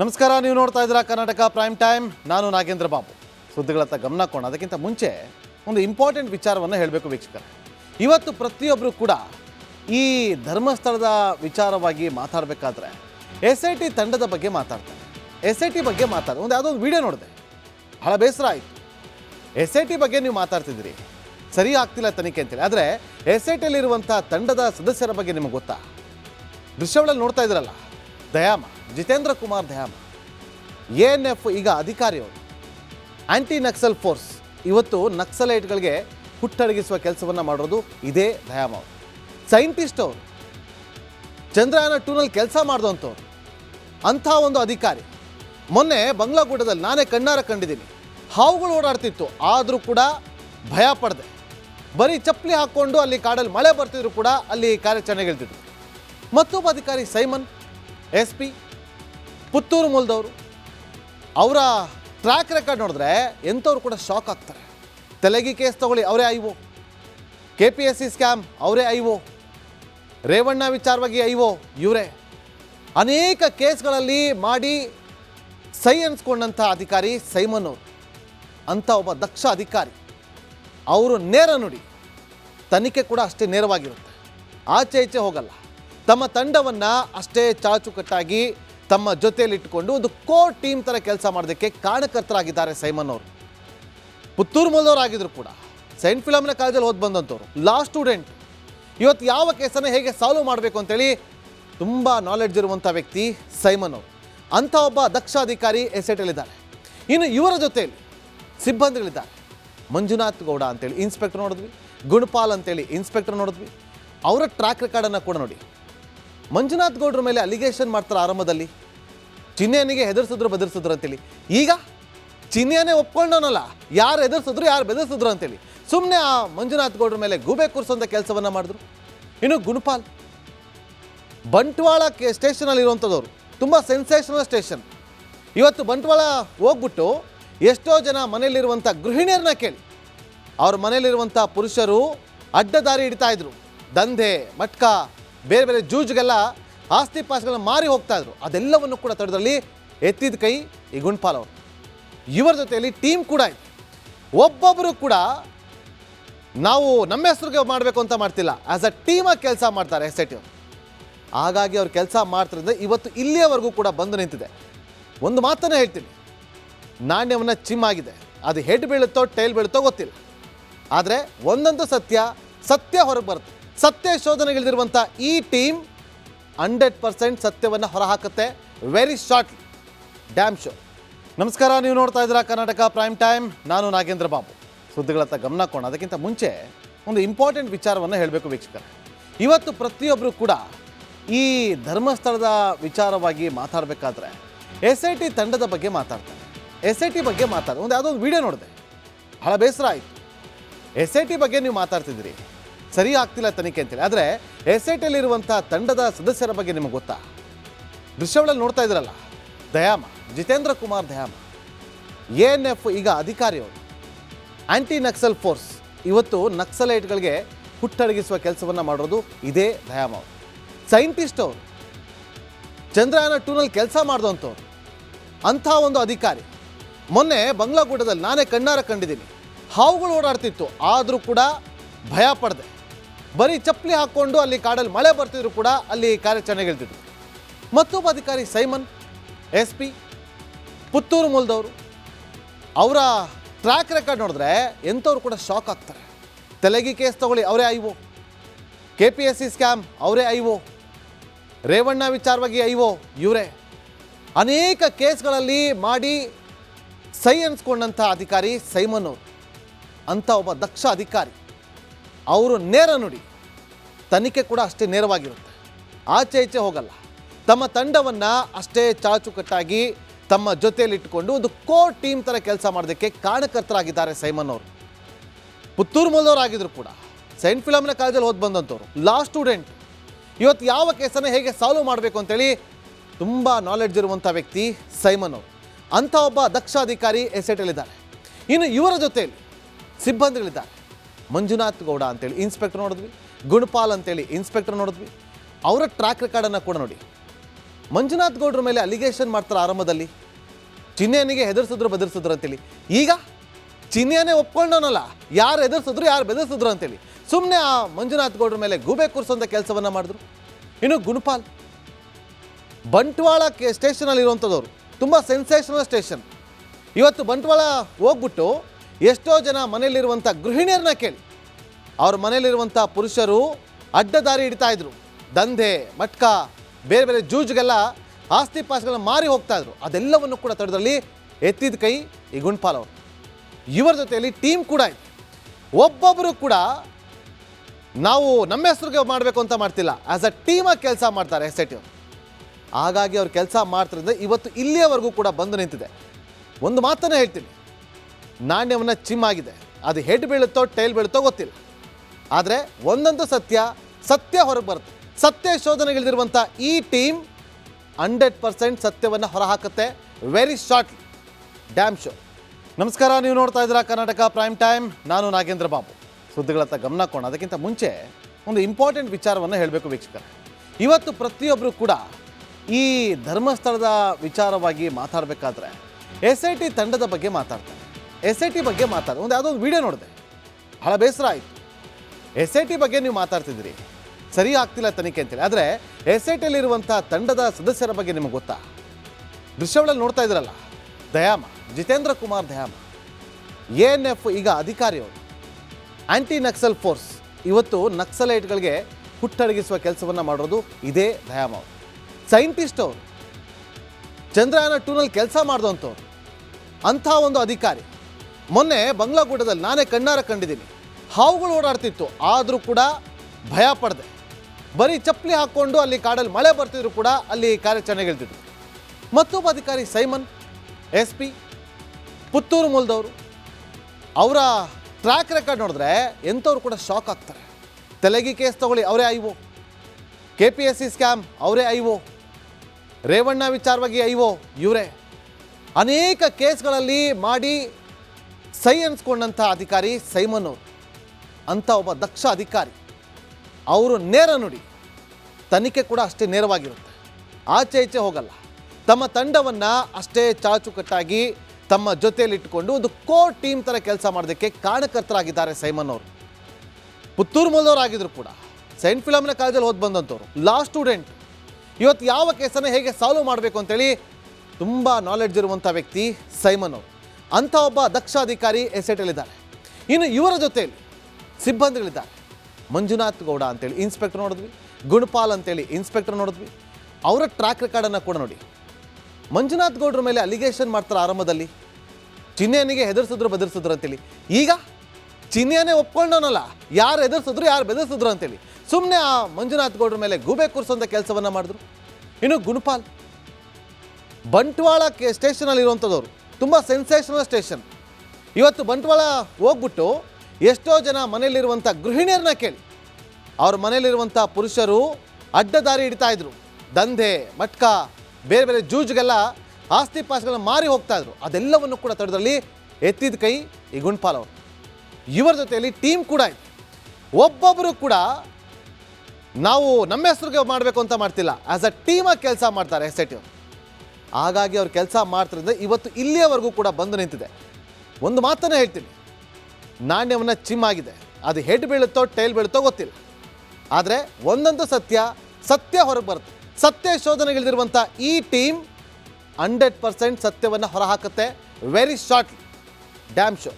ನಮಸ್ಕಾರ, ನೀವು ನೋಡ್ತಾ ಇದ್ದೀರಾ ಕರ್ನಾಟಕ ಪ್ರೈಮ್ ಟೈಮ್ ನಾನು ನಾಗೇಂದ್ರ ಬಾಬು. ಸುದ್ದಿಗಳತ್ತ ಗಮನ ಕೊಡೋಣ. ಅದಕ್ಕಿಂತ ಮುಂಚೆ ಒಂದು ಇಂಪಾರ್ಟೆಂಟ್ ವಿಚಾರವನ್ನು ಹೇಳಬೇಕು ವೀಕ್ಷಕರೇ. ಇವತ್ತು ಪ್ರತಿಯೊಬ್ಬರು ಕೂಡ ಈ ಧರ್ಮಸ್ಥಳದ ವಿಚಾರವಾಗಿ ಮಾತಾಡಬೇಕಾದ್ರೆ ಎಸ್ ಐ ಟಿ ತಂಡದ ಬಗ್ಗೆ ಮಾತಾಡ್ತಾರೆ. ಎಸ್ ಐ ಟಿ ಬಗ್ಗೆ ಮಾತಾಡ ಒಂದು ಯಾವುದೋ ಒಂದು ವಿಡಿಯೋ ನೋಡಿದೆ. ಬಹಳ ಬೇಸರ ಆಯಿತು. ಎಸ್ ಐ ಟಿ ಬಗ್ಗೆ ನೀವು ಮಾತಾಡ್ತಿದ್ದೀರಿ. ಸರಿ ಆಗ್ತಿಲ್ಲ ತನಿಖೆ ಅಂತೇಳಿ. ಆದರೆ ಎಸ್ ಐ ಟಿಯಲ್ಲಿರುವಂಥ ತಂಡದ ಸದಸ್ಯರ ಬಗ್ಗೆ ನಿಮಗೆ ಗೊತ್ತಾ? ದೃಶ್ಯಗಳಲ್ಲಿ ನೋಡ್ತಾ ಇದ್ರಲ್ಲ. Dayama, Jitendra Kumar Dayama, A N F ಈಗ ಅಧಿಕಾರಿ ಅವರು ಆಂಟಿ ನಕ್ಸಲ್ ಫೋರ್ಸ್ ಇವತ್ತು ನಕ್ಸಲೈಟ್ಗಳಿಗೆ ಹುಟ್ಟಡಗಿಸುವ ಕೆಲಸವನ್ನು ಮಾಡೋದು ಇದೇ ದಯಾಮ ಅವರು. ಸೈಂಟಿಸ್ಟ್ ಅವರು. ಚಂದ್ರಯಾನ ಟೂನಲ್ಲಿ ಕೆಲಸ ಮಾಡಿದಂಥವ್ರು ಅಂಥ ಒಂದು ಅಧಿಕಾರಿ. ಮೊನ್ನೆ ಬಂಗ್ಲಾಗೂಟದಲ್ಲಿ ನಾನೇ ಕಣ್ಣಾರ ಕಂಡಿದ್ದೀನಿ. ಹಾವುಗಳು ಓಡಾಡ್ತಿತ್ತು, ಆದರೂ ಕೂಡ ಭಯ ಪಡೆದೆ. ಬರೀ ಚಪ್ಪಲಿ ಹಾಕ್ಕೊಂಡು ಅಲ್ಲಿ ಕಾಡಲ್ಲಿ ಮಳೆ ಬರ್ತಿದ್ರು ಕೂಡ ಅಲ್ಲಿ ಕಾರ್ಯಾಚರಣೆಗಿಳ್ತಿದ್ರು ಮತ್ತೊಬ್ಬ ಅಧಿಕಾರಿ ಸೈಮನ್ ಎಸ್ ಪಿ, ಪುತ್ತೂರು ಮೂಲದವರು. ಅವರ ಟ್ರ್ಯಾಕ್ ರೆಕಾರ್ಡ್ ನೋಡಿದ್ರೆ ಎಂಥವ್ರು ಕೂಡ ಶಾಕ್ ಆಗ್ತಾರೆ. ತೆಲಗಿ ಕೇಸ್ ತಗೊಳ್ಳಿ, ಅವರೇ Ivo K P S C scam ಅವರೇ ಐವೋ ರೇವಣ್ಣ ವಿಚಾರವಾಗಿ ಐವೋ ಇವರೇ. ಅನೇಕ ಕೇಸ್ಗಳಲ್ಲಿ ಮಾಡಿ ಸೈ ಅನ್ಸ್ಕೊಂಡಂಥ ಅಧಿಕಾರಿ ಸೈಮನ್ ಅವರು. ಅಂಥ ಒಬ್ಬ ದಕ್ಷ ಅಧಿಕಾರಿ. ಅವರು ನೇರ ನುಡಿ. ತನಿಖೆ ಕೂಡ ಅಷ್ಟೇ ನೇರವಾಗಿರುತ್ತೆ. ಆಚೆ ಈಚೆ ಹೋಗಲ್ಲ. ತಮ್ಮ ತಂಡವನ್ನು ಅಷ್ಟೇ ಚಾಚುಕಟ್ಟಾಗಿ ತಮ್ಮ ಜೊತೆಯಲ್ಲಿಟ್ಟುಕೊಂಡು ಒಂದು ಕೋರ್ ಟೀಮ್ ಥರ ಕೆಲಸ ಮಾಡೋದಕ್ಕೆ ಕಾರಣಕರ್ತರಾಗಿದ್ದಾರೆ ಸೈಮನ್ ಅವರು. ಪುತ್ತೂರು ಮೂಲದವರಾಗಿದ್ರು ಕೂಡ. ಸೈಂಟ್ ಫಿಲಮ್ನ ಕಾಲೇಜಲ್ಲಿ ಓದಿ ಬಂದಂಥವ್ರು ಲಾ ಸ್ಟೂಡೆಂಟ್ ಇವತ್ತು ಯಾವ ಕೇಸನ್ನು ಹೇಗೆ ಸಾಲ್ವ್ ಮಾಡಬೇಕು ಅಂತೇಳಿ ತುಂಬ ನಾಲೆಡ್ಜ್ ಇರುವಂಥ ವ್ಯಕ್ತಿ ಸೈಮನ್ ಅವರು. ಅಂಥ ಒಬ್ಬ ದಕ್ಷ ಅಧಿಕಾರಿ ಎಸ್ ಇದ್ದಾರೆ. ಇನ್ನು ಇವರ ಜೊತೆಯಲ್ಲಿ ಸಿಬ್ಬಂದಿಗಳಿದ್ದಾರೆ. ಮಂಜುನಾಥ್ ಗೌಡ ಅಂತೇಳಿ ಇನ್ಸ್ಪೆಕ್ಟರ್ ನೋಡಿದ್ವಿ. ಗುಣಪಾಲ್ ಅಂತೇಳಿ ಇನ್ಸ್ಪೆಕ್ಟರ್ ನೋಡಿದ್ವಿ. ಅವರ ಟ್ರ್ಯಾಕ್ ರೆಕಾರ್ಡನ್ನು ಕೂಡ ನೋಡಿ. ಮಂಜುನಾಥ್ ಗೌಡ್ರ ಮೇಲೆ ಅಲಿಗೇಷನ್ ಮಾಡ್ತಾರೆ ಆರಂಭದಲ್ಲಿ. ಚಿನ್ನೆಯನಿಗೆ ಹೆದರ್ಸಿದ್ರು, ಬೆದರ್ಸಿದ್ರು ಅಂತೇಳಿ. ಈಗ ಚಿನ್ನೆಯನೇ ಒಪ್ಕೊಂಡವನಲ್ಲ, ಯಾರು ಎದುರಿಸಿದ್ರು ಯಾರು ಬೆದರ್ಸಿದ್ರು ಅಂತೇಳಿ. ಸುಮ್ಮನೆ ಆ ಮಂಜುನಾಥ್ ಗೌಡ್ರ ಮೇಲೆ ಗೂಬೆ ಕೂರಿಸುವಂಥ ಕೆಲಸವನ್ನು ಮಾಡಿದ್ರು. ಇನ್ನು ಗುಣಪಾಲ್, ಬಂಟ್ವಾಳ ಕೆ ಸ್ಟೇಷನಲ್ಲಿ ಇರುವಂಥದ್ದವರು ತುಂಬ ಸೆನ್ಸೇಷನಲ್ ಸ್ಟೇಷನ್. ಇವತ್ತು ಬಂಟ್ವಾಳ ಹೋಗ್ಬಿಟ್ಟು ಎಷ್ಟೋ ಜನ ಮನೆಯಲ್ಲಿರುವಂಥ ಗೃಹಿಣಿಯರನ್ನ ಕೇಳಿ. ಅವ್ರ ಮನೆಯಲ್ಲಿರುವಂಥ ಪುರುಷರು ಅಡ್ಡದಾರಿ ಹಿಡಿತಾ ಇದ್ರು. ದಂಧೆ, ಮಟ್ಕ ಬೇರೆ ಬೇರೆ ಜೂಜ್ಗೆಲ್ಲ ಆಸ್ತಿ ಪಾಸ್ಗಳನ್ನ ಮಾರಿ ಹೋಗ್ತಾ ಇದ್ರು. ಅದೆಲ್ಲವನ್ನು ಕೂಡ ತಡೆದಲ್ಲಿ ಎತ್ತಿದ ಕೈ ಈ ಗುಂಡ್ಪಾಲ್ ಅವರು. ಇವರ ಜೊತೆಯಲ್ಲಿ ಟೀಮ್ ಕೂಡ ಇದೆ. ಒಬ್ಬೊಬ್ಬರು ಕೂಡ ನಾವು ನಮ್ಮ ಹೆಸರಿಗೆ ಮಾಡಬೇಕು ಅಂತ ಮಾಡ್ತಿಲ್ಲ. ಆ್ಯಸ್ ಅ ಟೀಮಾಗಿ ಕೆಲಸ ಮಾಡ್ತಾರೆ ಎಸ್ ಐ ಅವರು. ಹಾಗಾಗಿ ಅವ್ರು ಕೆಲಸ ಮಾಡ್ತಿರೋದ್ರಿಂದ ಇವತ್ತು ಇಲ್ಲಿಯವರೆಗೂ ಕೂಡ ಬಂದು ನಿಂತಿದೆ. ಒಂದು ಮಾತನ್ನು ಹೇಳ್ತೀನಿ. ನಾಣ್ಯವನ್ನು ಚಿಮ್ಮಾಗಿದೆ ಅದು ಹೆಡ್ ಬೀಳುತ್ತೋ, ಟೈಲ್ ಬೀಳುತ್ತೋ ಗೊತ್ತಿಲ್ಲ. ಆದರೆ ಒಂದಂತೂ ಸತ್ಯ ಸತ್ಯ ಹೊರಗೆ ಬರುತ್ತೆ. ಸತ್ಯ ಶೋಧನೆಗಿಳಿದಿರುವಂಥ ಈ ಟೀಮ್ ಹಂಡ್ರೆಡ್ ಪರ್ಸೆಂಟ್ ಸತ್ಯವನ್ನು ಹೊರಹಾಕುತ್ತೆ. ವೆರಿ ಶಾರ್ಟ್ ಡ್ಯಾಮ್ ಶೋ ನಮಸ್ಕಾರ, ನೀವು ನೋಡ್ತಾ ಇದ್ದೀರಾ ಕರ್ನಾಟಕ ಪ್ರೈಮ್ ಟೈಮ್ ನಾನು ನಾಗೇಂದ್ರ ಬಾಬು. ಸುದ್ದಿಗಳತ್ತ ಗಮನ ಕೊಡೋಣ. ಅದಕ್ಕಿಂತ ಮುಂಚೆ ಒಂದು ಇಂಪಾರ್ಟೆಂಟ್ ವಿಚಾರವನ್ನು ಹೇಳಬೇಕು ವೀಕ್ಷಕರೇ. ಇವತ್ತು ಪ್ರತಿಯೊಬ್ಬರು ಕೂಡ ಈ ಧರ್ಮಸ್ಥಳದ ವಿಚಾರವಾಗಿ ಮಾತಾಡಬೇಕಾದ್ರೆ ಎಸ್ ಐ ಟಿ ತಂಡದ ಬಗ್ಗೆ ಮಾತಾಡ್ತಾರೆ. ಎಸ್ ಐ ಟಿ ಬಗ್ಗೆ ಮಾತಾಡ ಒಂದು ಯಾವುದೋ ಒಂದು ವಿಡಿಯೋ ನೋಡಿದೆ. ಬಹಳ ಬೇಸರ ಆಯಿತು. ಎಸ್ ಐ ಟಿ ಬಗ್ಗೆ ನೀವು ಮಾತಾಡ್ತಿದ್ದೀರಿ. ಸರಿ ಆಗ್ತಿಲ್ಲ ತನಿಖೆ ಅಂತೇಳಿ. ಆದರೆ ಎಸ್ ಐ ಟಿಯಲ್ಲಿರುವಂಥ ತಂಡದ ಸದಸ್ಯರ ಬಗ್ಗೆ ನಿಮಗೆ ಗೊತ್ತಾ? ದೃಶ್ಯಗಳಲ್ಲಿ ನೋಡ್ತಾ ಇದ್ರಲ್ಲ, Dayama, Jitendra Kumar Dayama, A N F ಈಗ ಅಧಿಕಾರಿ ಅವರು ಆಂಟಿ ನಕ್ಸಲ್ ಫೋರ್ಸ್ ಇವತ್ತು ನಕ್ಸಲೈಟ್ಗಳಿಗೆ ಹುಟ್ಟಡಗಿಸುವ ಕೆಲಸವನ್ನು ಮಾಡೋದು ಇದೇ ದಯಾಮ ಅವರು. ಸೈಂಟಿಸ್ಟ್ ಅವರು, ಚಂದ್ರಯಾನ ಟೂನಲ್ಲಿ ಕೆಲಸ ಮಾಡಿದಂಥವ್ರು, ಅಂಥ ಒಂದು ಅಧಿಕಾರಿ. ಮೊನ್ನೆ ಬಂಗ್ಲಾಗೂಟದಲ್ಲಿ ನಾನೇ ಕಣ್ಣಾರ ಕಂಡಿದ್ದೀನಿ. ಹಾವುಗಳು ಓಡಾಡ್ತಿತ್ತು, ಆದರೂ ಕೂಡ ಭಯ ಪಡೆದೆ. ಬರೀ ಚಪ್ಪಲಿ ಹಾಕ್ಕೊಂಡು ಅಲ್ಲಿ ಕಾಡಲ್ಲಿ ಮಳೆ ಬರ್ತಿದ್ರು ಕೂಡ ಅಲ್ಲಿ ಕಾರ್ಯಾಚರಣೆಗಿಳ್ತಿದ್ರು ಮತ್ತೊಬ್ಬ ಅಧಿಕಾರಿ ಸೈಮನ್, ಎಸ್ ಪಿ, ಪುತ್ತೂರು ಮೂಲದವರು. ಅವರ ಟ್ರ್ಯಾಕ್ ರೆಕಾರ್ಡ್ ನೋಡಿದ್ರೆ ಎಂಥವ್ರು ಕೂಡ ಶಾಕ್ ಆಗ್ತಾರೆ. ತೆಲಗಿ ಕೇಸ್ ತಗೊಳ್ಳಿ, ಅವರೇ Ivo K P S C scam ಅವರೇ ಐವೋ ರೇವಣ್ಣ ವಿಚಾರವಾಗಿ ಐವೋ ಇವರೇ. ಅನೇಕ ಕೇಸ್ಗಳಲ್ಲಿ ಮಾಡಿ ಸೈ ಅನ್ಸ್ಕೊಂಡಂಥ ಅಧಿಕಾರಿ ಸೈಮನ್ ಅವರು. ಅಂಥ ಒಬ್ಬ ದಕ್ಷ ಅಧಿಕಾರಿ. ಅವರು ನೇರ ನುಡಿ. ತನಿಖೆ ಕೂಡ ಅಷ್ಟೇ ನೇರವಾಗಿರುತ್ತೆ. ಆಚೆ ಈಚೆ ಹೋಗಲ್ಲ. ತಮ್ಮ ತಂಡವನ್ನು ಅಷ್ಟೇ ಚಾಚುಕಟ್ಟಾಗಿ ತಮ್ಮ ಜೊತೆಯಲ್ಲಿಟ್ಟುಕೊಂಡು ಒಂದು ಕೋರ್ ಟೀಮ್ ಥರ ಕೆಲಸ ಮಾಡೋದಕ್ಕೆ ಕಾರಣಕರ್ತರಾಗಿದ್ದಾರೆ ಸೈಮನ್ ಅವರು. ಪುತ್ತೂರು ಮೂಲದವರಾಗಿದ್ದರು ಕೂಡ. ಸೈಂಟ್ ಫಿಲಮ್ನ ಕಾಲೇಜಲ್ಲಿ ಓದಿ ಬಂದಂಥವ್ರು ಲಾ ಸ್ಟೂಡೆಂಟ್ ಇವತ್ತು ಯಾವ ಕೇಸನ್ನು ಹೇಗೆ ಸಾಲ್ವ್ ಮಾಡಬೇಕು ಅಂತೇಳಿ ತುಂಬ ನಾಲೆಡ್ಜ್ ಇರುವಂಥ ವ್ಯಕ್ತಿ ಸೈಮನ್ ಅವರು. ಅಂಥ ಒಬ್ಬ ದಕ್ಷ ಅಧಿಕಾರಿ ಎಸ್ ಇದ್ದಾರೆ ಇನ್ನು ಇವರ ಜೊತೆಯಲ್ಲಿ ಸಿಬ್ಬಂದಿಗಳಿದ್ದಾರೆ. ಮಂಜುನಾಥ್ ಗೌಡ ಅಂತೇಳಿ ಇನ್ಸ್ಪೆಕ್ಟರ್ ನೋಡಿದ್ವಿ, ಗುಣಪಾಲ್ ಅಂತೇಳಿ ಇನ್ಸ್ಪೆಕ್ಟರ್ ನೋಡಿದ್ವಿ. ಅವರ ಟ್ರ್ಯಾಕ್ ರೆಕಾರ್ಡನ್ನು ಕೂಡ ನೋಡಿ. ಮಂಜುನಾಥ್ ಗೌಡ್ರ ಮೇಲೆ ಅಲಿಗೇಷನ್ ಮಾಡ್ತಾರೆ ಆರಂಭದಲ್ಲಿ. ಚಿನ್ನೇನಿಗೆ ಹೆದರ್ಸಿದ್ರು, ಬೆದರ್ಸಿದ್ರು ಅಂತೇಳಿ. ಈಗ ಚಿನ್ನೇನೇ ಒಪ್ಕೊಂಡವನಲ್ಲ ಯಾರು ಎದುರಿಸಿದ್ರು ಯಾರು ಬೆದರ್ಸಿದ್ರು ಅಂತೇಳಿ. ಸುಮ್ಮನೆ ಆ ಮಂಜುನಾಥ್ ಗೌಡ್ರ ಮೇಲೆ ಗೂಬೆ ಕೂರಿಸೋಂಥ ಕೆಲಸವನ್ನು ಮಾಡಿದ್ರು. ಇನ್ನು ಗುಣಪಾಲ್, ಬಂಟ್ವಾಳ ಕೆ ಸ್ಟೇಷನಲ್ಲಿ ಇರುವಂಥದ್ದವರು ತುಂಬ ಸೆನ್ಸೇಷನಲ್ ಸ್ಟೇಷನ್ ಇವತ್ತು ಬಂಟ್ವಾಳ ಹೋಗ್ಬಿಟ್ಟು ಎಷ್ಟೋ ಜನ ಮನೆಯಲ್ಲಿರುವಂಥ ಗೃಹಿಣಿಯರನ್ನ ಕೇಳಿ. ಅವ್ರ ಮನೆಯಲ್ಲಿರುವಂಥ ಪುರುಷರು ಅಡ್ಡದಾರಿ ಹಿಡಿತಾ ಇದ್ರು. ದಂಧೆ, ಮಟ್ಕ, ಬೇರೆ ಬೇರೆ ಜೂಜ್ಗೆಲ್ಲ ಆಸ್ತಿ ಪಾಸ್ಗಳನ್ನ ಮಾರಿ ಹೋಗ್ತಾ ಇದ್ರು. ಅದೆಲ್ಲವನ್ನು ಕೂಡ ತಡೆದಲ್ಲಿ ಎತ್ತಿದ ಕೈ ಈ ಗುಂಡ್ಪಾಲ್ ಅವರು. ಇವರ ಜೊತೆಯಲ್ಲಿ ಟೀಮ್ ಕೂಡ ಇದೆ. ಒಬ್ಬೊಬ್ಬರು ಕೂಡ ನಾವು ನಮ್ಮ ಹೆಸರಿಗೆ ಮಾಡಬೇಕು ಅಂತ ಮಾಡ್ತಿಲ್ಲ. ಆ್ಯಸ್ ಅ ಟೀಮಾಗಿ ಕೆಲಸ ಮಾಡ್ತಾರೆ ಎಸ್ ಐ ಟಿ ಹಾಗಾಗಿ ಅವ್ರು ಕೆಲಸ ಮಾಡ್ತಿರೋದ್ರಿಂದ ಇವತ್ತು ಇಲ್ಲಿಯವರೆಗೂ ಕೂಡ ಬಂದು ನಿಂತಿದೆ. ಒಂದು ಮಾತನ್ನು ಹೇಳ್ತೀನಿ. ನಾಣ್ಯವನ್ನು ಚಿಮ್ಮಾಗಿದೆ ಅದು ಹೆಡ್ ಬೀಳುತ್ತೋ, ಟೈಲ್ ಬೀಳುತ್ತೋ ಗೊತ್ತಿಲ್ಲ. ಆದರೆ ಒಂದೊಂದು ಸತ್ಯ ಸತ್ಯ ಹೊರಗೆ ಬರುತ್ತೆ. ಸತ್ಯ ಶೋಧನೆಗಿಳಿದಿರುವಂಥ ಈ ಟೀಮ್ ಹಂಡ್ರೆಡ್ ಪರ್ಸೆಂಟ್ ಸತ್ಯವನ್ನು ಹೊರಹಾಕುತ್ತೆ ವೆರಿ ಶಾರ್ಟ್ಲಿ ಡ್ಯಾಮ್ ಶೋ ನಮಸ್ಕಾರ, ನೀವು ನೋಡ್ತಾ ಇದ್ದೀರಾ ಕರ್ನಾಟಕ ಪ್ರೈಮ್ ಟೈಮ್ ನಾನು ನಾಗೇಂದ್ರ ಬಾಬು. ಸುದ್ದಿಗಳತ್ತ ಗಮನ ಕೊಣ ಅದಕ್ಕಿಂತ ಮುಂಚೆ ಒಂದು ಇಂಪಾರ್ಟೆಂಟ್ ವಿಚಾರವನ್ನು ಹೇಳಬೇಕು ವೀಕ್ಷಕರೇ. ಇವತ್ತು ಪ್ರತಿಯೊಬ್ಬರು ಕೂಡ ಈ ಧರ್ಮಸ್ಥಳದ ವಿಚಾರವಾಗಿ ಮಾತಾಡಬೇಕಾದ್ರೆ ಎಸ್ ಐ ತಂಡದ ಬಗ್ಗೆ ಮಾತಾಡ್ತಾರೆ. ಎಸ್ ಐ ಟಿ ಬಗ್ಗೆ ಮಾತಾಡ. ಒಂದು ಯಾವುದೋ ಒಂದು ವಿಡಿಯೋ ನೋಡಿದೆ. ಬಹಳ ಬೇಸರ ಆಯಿತು. ಎಸ್ ಐ ಟಿ ಬಗ್ಗೆ ನೀವು ಮಾತಾಡ್ತಿದ್ದೀರಿ. ಸರಿ ಆಗ್ತಿಲ್ಲ ತನಿಖೆ ಅಂತೇಳಿ. ಆದರೆ ಎಸ್ ಐ ಟಿಯಲ್ಲಿರುವಂಥ ತಂಡದ ಸದಸ್ಯರ ಬಗ್ಗೆ ನಿಮಗೆ ಗೊತ್ತಾ? ದೃಶ್ಯಗಳಲ್ಲಿ ನೋಡ್ತಾ ಇದ್ರಲ್ಲ. Dayama, Jitendra Kumar Dayama. A N F ಈಗ ಅಧಿಕಾರಿ ಅವರು ಆ್ಯಂಟಿ ನಕ್ಸಲ್ ಫೋರ್ಸ್ ಇವತ್ತು ನಕ್ಸಲೈಟ್ಗಳಿಗೆ ಹುಟ್ಟಡಗಿಸುವ ಕೆಲಸವನ್ನು ಮಾಡೋದು ಇದೇ ದಯಾಮ ಅವರು. ಸೈಂಟಿಸ್ಟ್ ಅವರು. ಚಂದ್ರಯಾನ ಟೂನಲ್ಲಿ ಕೆಲಸ ಮಾಡಿದಂಥವ್ರು ಅಂಥ ಒಂದು ಅಧಿಕಾರಿ. ಮೊನ್ನೆ ಬಂಗ್ಲಾಗೂಟದಲ್ಲಿ ನಾನೇ ಕಣ್ಣಾರ ಕಂಡಿದ್ದೀನಿ. ಹಾವುಗಳು ಓಡಾಡ್ತಿತ್ತು, ಆದರೂ ಕೂಡ ಭಯ ಪಡೆದೆ. ಬರೀ ಚಪ್ಪಲಿ ಹಾಕ್ಕೊಂಡು ಅಲ್ಲಿ ಕಾಡಲ್ಲಿ ಮಳೆ ಬರ್ತಿದ್ರು ಕೂಡ ಅಲ್ಲಿ ಕಾರ್ಯಾಚರಣೆಗಿಳ್ತಿದ್ರು ಮತ್ತೊಬ್ಬ ಅಧಿಕಾರಿ ಸೈಮನ್, ಎಸ್ ಪಿ, ಪುತ್ತೂರು ಮೂಲದವರು. ಅವರ ಟ್ರ್ಯಾಕ್ ರೆಕಾರ್ಡ್ ನೋಡಿದ್ರೆ ಎಂಥವ್ರು ಕೂಡ ಶಾಕ್ ಆಗ್ತಾರೆ. ತೆಲಗಿ ಕೇಸ್ ತಗೊಳ್ಳಿ, ಅವರೇ Ivo K P S C scam ಅವರೇ ಐವೋ ರೇವಣ್ಣ ವಿಚಾರವಾಗಿ ಐವೋ ಇವರೇ. ಅನೇಕ ಕೇಸ್ಗಳಲ್ಲಿ ಮಾಡಿ ಸೈ ಅನ್ಸ್ಕೊಂಡಂಥ ಅಧಿಕಾರಿ ಸೈಮನ್ ಅವರು. ಅಂಥ ಒಬ್ಬ ದಕ್ಷ ಅಧಿಕಾರಿ. ಅವರು ನೇರ ನುಡಿ. ತನಿಖೆ ಕೂಡ ಅಷ್ಟೇ ನೇರವಾಗಿರುತ್ತೆ. ಆಚೆ ಈಚೆ ಹೋಗಲ್ಲ. ತಮ್ಮ ತಂಡವನ್ನು ಅಷ್ಟೇ ಚಾಚುಕಟ್ಟಾಗಿ ತಮ್ಮ ಜೊತೆಯಲ್ಲಿ ಇಟ್ಟುಕೊಂಡು ಒಂದು ಕೋರ್ ಟೀಮ್ ಥರ ಕೆಲಸ ಮಾಡೋದಕ್ಕೆ ಕಾರಣಕರ್ತರಾಗಿದ್ದಾರೆ ಸೈಮನ್ ಅವರು. ಪುತ್ತೂರು ಮೂಲದವರಾಗಿದ್ರು ಕೂಡ. ಸೈಂಟ್ ಫಿಲಮ್ನ ಕಾಲೇಜಲ್ಲಿ ಓದಿ ಬಂದಂಥವ್ರು. ಲಾ ಸ್ಟೂಡೆಂಟ್ ಇವತ್ತು ಯಾವ ಕೇಸನ್ನು ಹೇಗೆ ಸಾಲ್ವ್ ಮಾಡಬೇಕು ಅಂತೇಳಿ ತುಂಬ ನಾಲೆಡ್ಜ್ ಇರುವಂಥ ವ್ಯಕ್ತಿ ಸೈಮನ್ ಅವರು. ಅಂಥ ಒಬ್ಬ ದಕ್ಷ ಅಧಿಕಾರಿ ಎಸೆಟಲ್ಲಿದ್ದಾರೆ ಇನ್ನು ಇವರ ಜೊತೆಯಲ್ಲಿ ಸಿಬ್ಬಂದಿಗಳಿದ್ದಾರೆ. ಮಂಜುನಾಥ್ ಗೌಡ ಅಂತೇಳಿ ಇನ್ಸ್ಪೆಕ್ಟರ್ ನೋಡಿದ್ವಿ. ಗುಣಪಾಲ್ ಅಂತೇಳಿ ಇನ್ಸ್ಪೆಕ್ಟರ್ ನೋಡಿದ್ವಿ. ಅವರ ಟ್ರ್ಯಾಕ್ ರೆಕಾರ್ಡನ್ನು ಕೂಡ ನೋಡಿ. ಮಂಜುನಾಥ್ ಗೌಡ್ರ ಮೇಲೆ ಅಲಿಗೇಷನ್ ಮಾಡ್ತಾರೆ ಆರಂಭದಲ್ಲಿ. ಚಿನ್ನೇನಿಗೆ ಹೆದರ್ಸಿದ್ರು, ಬೆದರ್ಸಿದ್ರು ಅಂತೇಳಿ. ಈಗ ಚಿನ್ನೇನೇ ಒಪ್ಕೊಂಡವನಲ್ಲ, ಯಾರು ಎದುರಿಸಿದ್ರು ಯಾರು ಬೆದರ್ಸಿದ್ರು ಅಂತೇಳಿ. ಸುಮ್ಮನೆ ಆ ಮಂಜುನಾಥ್ ಗೌಡ್ರ ಮೇಲೆ ಗೂಬೆ ಕೂರಿಸೋಂಥ ಕೆಲಸವನ್ನು ಮಾಡಿದ್ರು. ಇನ್ನು ಗುಣಪಾಲ್ ಬಂಟ್ವಾಳ ಕೆ ಸ್ಟೇಷನಲ್ಲಿ ಇರುವಂಥದ್ದವರು ತುಂಬ ಸೆನ್ಸೇಷನಲ್ ಸ್ಟೇಷನ್ ಇವತ್ತು ಬಂಟ್ವಾಳ ಹೋಗ್ಬಿಟ್ಟು ಎಷ್ಟೋ ಜನ ಮನೆಯಲ್ಲಿರುವಂಥ ಗೃಹಿಣಿಯರನ್ನ ಕೇಳಿ. ಅವ್ರ ಮನೆಯಲ್ಲಿರುವಂಥ ಪುರುಷರು ಅಡ್ಡದಾರಿ ಹಿಡಿತಾ ಇದ್ರು. ದಂಧೆ, ಮಟ್ಕ, ಬೇರೆ ಬೇರೆ ಜೂಜ್ಗೆಲ್ಲ ಆಸ್ತಿ ಪಾಸ್ಗಳನ್ನ ಮಾರಿ ಹೋಗ್ತಾ ಇದ್ರು. ಅದೆಲ್ಲವನ್ನು ಕೂಡ ತಡೆದಲ್ಲಿ ಎತ್ತಿದ ಕೈ ಈ ಗುಂಡ್ಪಾಲ್ ಅವರು. ಇವರ ಜೊತೆಯಲ್ಲಿ ಟೀಮ್ ಕೂಡ ಇದೆ. ಒಬ್ಬೊಬ್ಬರು ಕೂಡ ನಾವು ನಮ್ಮ ಹೆಸರಿಗೆ ಮಾಡಬೇಕು ಅಂತ ಮಾಡ್ತಿಲ್ಲ. ಆ್ಯಸ್ ಅ ಟೀಮಾಗಿ ಕೆಲಸ ಮಾಡ್ತಾರೆ ಎಸ್ ಐ ಟಿ ಹಾಗಾಗಿ ಅವ್ರು ಕೆಲಸ ಮಾಡ್ತಿರೋದ್ರಿಂದ ಇವತ್ತು ಇಲ್ಲಿಯವರೆಗೂ ಕೂಡ ಬಂದು ನಿಂತಿದೆ. ಒಂದು ಮಾತನ್ನು ಹೇಳ್ತೀನಿ. ನಾಣ್ಯವನ್ನು ಚಿಮ್ಮಾಗಿದೆ ಅದು ಹೆಡ್ ಬೀಳುತ್ತೋ ಟೈಲ್ ಬೀಳುತ್ತೋ ಗೊತ್ತಿಲ್ಲ. ಆದರೆ ಒಂದೊಂದು ಸತ್ಯ ಸತ್ಯ ಹೊರಗೆ ಬರುತ್ತೆ. ಸತ್ಯ ಶೋಧನೆಗಿಳಿದಿರುವಂಥ ಈ ಟೀಮ್ ಹಂಡ್ರೆಡ್ ಪರ್ಸೆಂಟ್ ಸತ್ಯವನ್ನು ಹೊರಹಾಕುತ್ತೆ ವೆರಿ ಶಾರ್ಟ್ಲಿ ಡ್ಯಾಮ್ ಶೋ